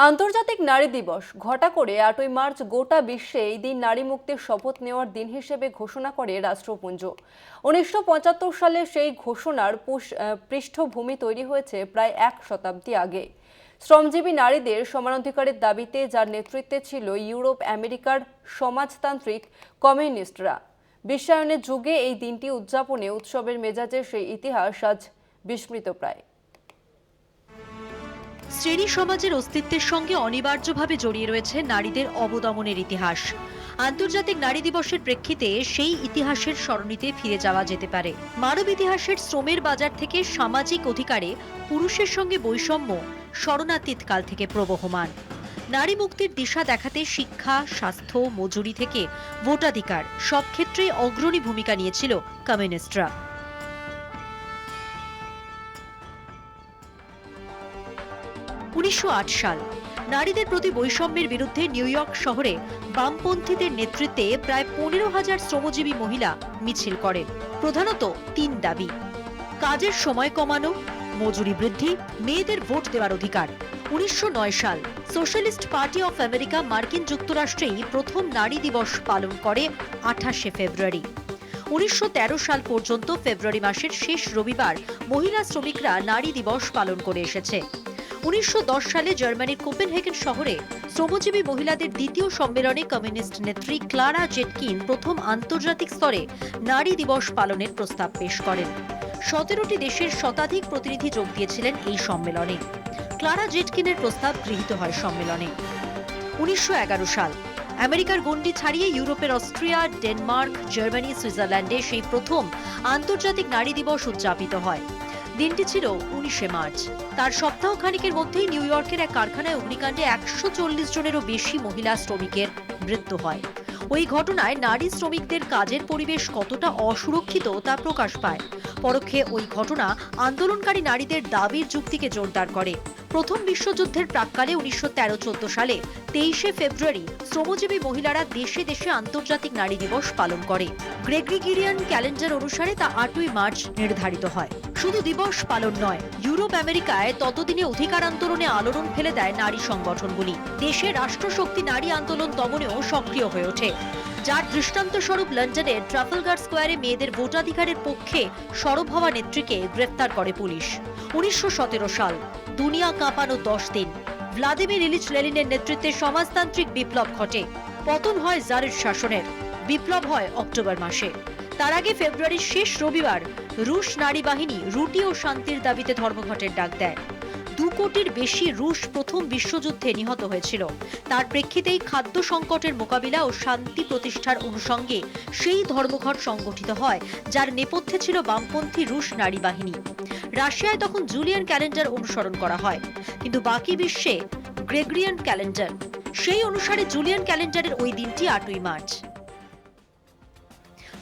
আন্তর্জাতিক নারী দিবস ঘটা করে আটই মার্চ গোটা বিশ্বে এই দিন নারী মুক্তির শপথ নেওয়ার দিন হিসেবে ঘোষণা করে রাষ্ট্রপুঞ্জ। উনিশশো পঁচাত্তর সালে সেই ঘোষণার পুষ- পৃষ্ঠভূমি তৈরি হয়েছে প্রায় এক শতাব্দী আগে। শ্রমজীবী নারীদের সমানাধিকারের দাবিতে যার নেতৃত্বে ছিল ইউরোপ, আমেরিকার সমাজতান্ত্রিক কমিউনিস্টরা। বিশ্বায়নের যুগে এই দিনটি উদযাপনে উৎসবের মেজাজের সেই ইতিহাস আজ বিস্মৃতপ্রায় শ্রেণি সমাজের অস্তিত্বের সঙ্গে অনিবার্যভাবে জড়িয়ে রয়েছে নারীদের অবদমনের ইতিহাস। আন্তর্জাতিক নারী দিবসের প্রেক্ষিতে সেই ইতিহাসের স্মরণীতে ফিরে যাওয়া যেতে পারে। মানব ইতিহাসের শ্রমের বাজার থেকে সামাজিক অধিকারে পুরুষের সঙ্গে বৈষম্য শরণাতীত কাল থেকে প্রবহমান। নারী মুক্তির দিশা দেখাতে শিক্ষা, স্বাস্থ্য, মজুরি থেকে ভোটাধিকার সব ক্ষেত্রেই অগ্রণী ভূমিকা নিয়েছিল কমিউনিস্টরা। উনিশশো আট সাল। নারীদের প্রতি বৈষম্যের বিরুদ্ধে নিউ ইয়র্ক শহরে বামপন্থীদের নেতৃত্বে প্রায় পনেরো হাজার শ্রমজীবী মহিলা মিছিল করেন। প্রধানত তিন দাবি। কাজের সময় কমানো, মজুরি বৃদ্ধি, মেয়েদের ভোট দেওয়ার অধিকার। উনিশশো সাল, সোশ্যালিস্ট পার্টি অফ আমেরিকা মার্কিন যুক্তরাষ্ট্রেই প্রথম নারী দিবস পালন করে আঠাশে ফেব্রুয়ারি। উনিশশো তেরো সাল পর্যন্ত ফেব্রুয়ারি মাসের শেষ রবিবার মহিলা শ্রমিকরা নারী দিবস পালন করে এসেছে। উনিশশো দশ সালে জার্মানির কোপেনহেগেন শহরে শ্রমজীবী মহিলাদের দ্বিতীয় সম্মেলনে কমিউনিস্ট নেত্রী ক্লারা জেটকিন প্রথম আন্তর্জাতিক স্তরে নারী দিবস পালনের প্রস্তাব পেশ করেন। সতেরোটি দেশের শতাধিক প্রতিনিধি যোগ দিয়েছিলেন এই সম্মেলনে। ক্লারা জেটকিনের প্রস্তাব গৃহীত হয় সম্মেলনে। উনিশশো এগারো সাল, আমেরিকার গণ্ডি ছাড়িয়ে ইউরোপের অস্ট্রিয়া, ডেনমার্ক, জার্মানি, সুইজারল্যান্ডে সেই প্রথম আন্তর্জাতিক নারী দিবস উদযাপিত হয়। দিনটি ছিল উনিশে মার্চ। তার সপ্তাহ খানিকের মধ্যেই নিউ ইয়র্কের এক কারখানায় অগ্নিকাণ্ডে একশো চল্লিশ জনেরও বেশি মহিলা শ্রমিকের মৃত্যু হয়। ওই ঘটনায় নারী শ্রমিকদের কাজের পরিবেশ কতটা অসুরক্ষিত তা প্রকাশ পায়। পরোক্ষে ওই ঘটনা আন্দোলনকারী নারীদের দাবির যুক্তিকে জোরদার করে। প্রথম বিশ্বযুদ্ধের প্রাককালে উনিশশো তেরো চোদ্দ সালে তেইশে ফেব্রুয়ারি শ্রমজীবী মহিলারা দেশে দেশে আন্তর্জাতিক নারী দিবস পালন করে। গ্রেগরিগিরিয়ান ক্যালেন্ডার অনুসারে তা আটই মার্চ নির্ধারিত হয়। শুধু দিবস পালন নয়, ইউরোপ, আমেরিকায় ততদিনে অধিকার আন্দোলনে আলোড়ন ফেলে দেয় নারী সংগঠনগুলি। দেশে রাষ্ট্রশক্তি নারী আন্দোলন দমনেও সক্রিয় হয়ে ওঠে। যার দৃষ্টান্ত স্বরূপ লন্ডনের ট্রাফলগার স্কোয়ারে মেয়েদের ভোটাধিকারের পক্ষে সরব হওয়া নেত্রীকে গ্রেফতার করে পুলিশ। উনিশশো সতেরো সাল দুনিয়া কাঁপানো দশ দিন। ভ্লাদিমির ইলিচ লেলিনের নেতৃত্বে সমাজতান্ত্রিক বিপ্লব ঘটে। পতন হয় জারের শাসনের, বিপ্লব হয় অক্টোবর মাসে। তার আগে ফেব্রুয়ারির শেষ রবিবার রুশ নারী বাহিনী রুটি ও শান্তির দাবিতে ধর্মঘটের ডাক দেয়। দু কোটির বেশি রুশ প্রথম বিশ্বযুদ্ধে নিহত হয়েছিল। তার প্রেক্ষিতেই খাদ্য সংকটের মোকাবিলা ও শান্তি প্রতিষ্ঠার অনুষঙ্গে সেই ধর্মঘট সংগঠিত হয়, যার নেপথ্যে ছিল বামপন্থী রুশ নারী বাহিনী। রাশিয়ায় তখন জুলিয়ান ক্যালেন্ডার অনুসরণ করা হয়। কিন্তু বাকি বিশ্বে গ্রেগরিয়ান ক্যালেন্ডার। সেই অনুসারে জুলিয়ান ক্যালেন্ডারের ওই দিনটি আটই মার্চ।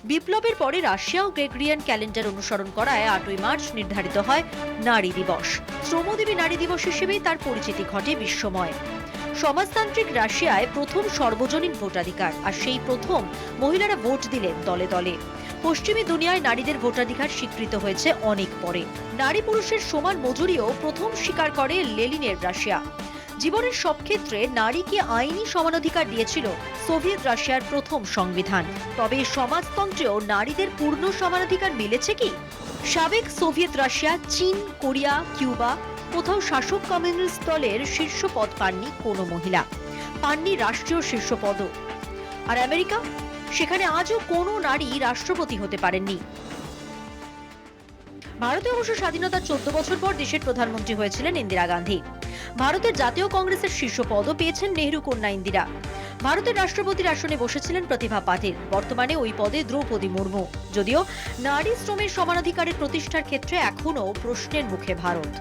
বিপ্লবের পরে রাশিয়া ও গ্রেগরিয়ান ক্যালেন্ডার অনুসরণ করায় আটই মার্চ নির্ধারিত হয় নারী দিবস। শ্রমদেবী নারী দিবস হিসেবেই তার পরিচিতি ঘটে বিশ্বময়। সমাজতান্ত্রিক রাশিয়ায় প্রথম সর্বজনীন ভোটাধিকার, আর সেই প্রথম মহিলারা ভোট দিলেন দলে দলে। পশ্চিমী দুনিয়ায় নারীদের ভোটাধিকার স্বীকৃত হয়েছে অনেক পরে। নারী পুরুষের সমান মজুরিও প্রথম স্বীকার করে লেলিনের রাশিয়া। জীবনের সব ক্ষেত্রে নারীকে আইনি সমানাধিকার দিয়েছিল সোভিয়েত রাশিয়ার প্রথম সংবিধান। তবে সমাজতন্ত্রেও নারীদের পূর্ণ সমানাধিকার মিলেছে কি? সাবেক সোভিয়েত রাশিয়া, চীন, কোরিয়া, কিউবা কোথাও শাসক কমিউনিস্ট দলের শীর্ষ পদ পাননি কোনো মহিলা। পাননি রাষ্ট্রীয় শীর্ষ পদও। আর আমেরিকা? সেখানে আজও কোনো নারী রাষ্ট্রপতি হতে পারেননি। ভারতে অবশ্য স্বাধীনতার চোদ্দ বছর পর দেশের প্রধানমন্ত্রী হয়েছিলেন ইন্দিরা গান্ধী। ভারতের জাতীয় কংগ্রেসের শীর্ষ পদও পেয়েছেন নেহরু, কন্যা ইন্দিরা। ভারতের রাষ্ট্রপতির আসনে বসেছিলেন প্রতিভা পাটিল। বর্তমানে ওই পদে দ্রৌপদী মুর্মু। যদিও নারী শ্রমের সমানাধিকারের প্রতিষ্ঠার ক্ষেত্রে এখনও প্রশ্নের মুখে ভারত।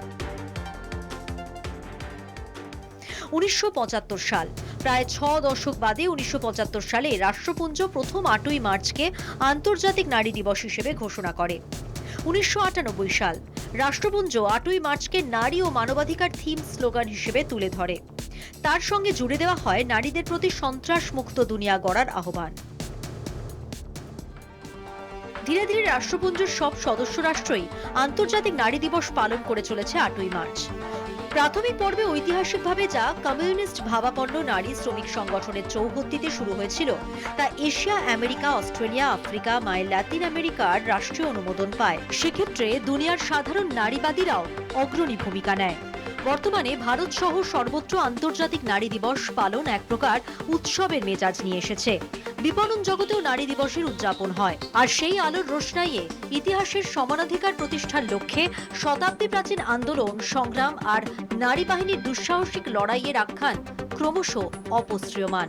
উনিশশো পঁচাত্তর সাল। প্রায় ছ দশক বাদে উনিশশো পঁচাত্তর সালে রাষ্ট্রপুঞ্জ প্রথম আটই মার্চকে আন্তর্জাতিক নারী দিবস হিসেবে ঘোষণা করে। উনিশশো আটানব্বই সাল। রাষ্ট্রপুঞ্জ আটই মার্চকে নারী ও মানবাধিকার থিম স্লোগান হিসেবে তুলে ধরে। তার সঙ্গে জুড়ে দেওয়া হয় নারীদের প্রতি সন্ত্রাস মুক্ত দুনিয়া গড়ার আহ্বান। ধীরে ধীরে রাষ্ট্রপুঞ্জের সব সদস্য রাষ্ট্রই আন্তর্জাতিক নারী দিবস পালন করে চলেছে আটই মার্চ। প্রাথমিক পর্বে ঐতিহাসিকভাবে যা কমিউনিস্ট ভাবাপন্ন নারী শ্রমিক সংগঠনের চৌহদ্দিতে শুরু হয়েছিল, তা এশিয়া, আমেরিকা, অস্ট্রেলিয়া, আফ্রিকা মাইল লাতিন আমেরিকার রাষ্ট্রীয় অনুমোদন পায়। সেক্ষেত্রে দুনিয়ার সাধারণ নারীবাদীরাও অগ্রণী ভূমিকা নেয়। বর্তমানে ভারত সহ সর্বত্র আন্তর্জাতিক নারী দিবস পালন এক প্রকার উৎসবের মেজাজ নিয়ে এসেছে। বিপণন জগতেও নারী দিবসের উদযাপন হয়। আর সেই আলোর রোশনাইয়ে ইতিহাসের সমানাধিকার প্রতিষ্ঠার লক্ষ্যে শতাব্দী প্রাচীন আন্দোলন, সংগ্রাম আর নারী বাহিনীর দুঃসাহসিক লড়াইয়ের আখ্যান ক্রমশ অপশ্রিয়মান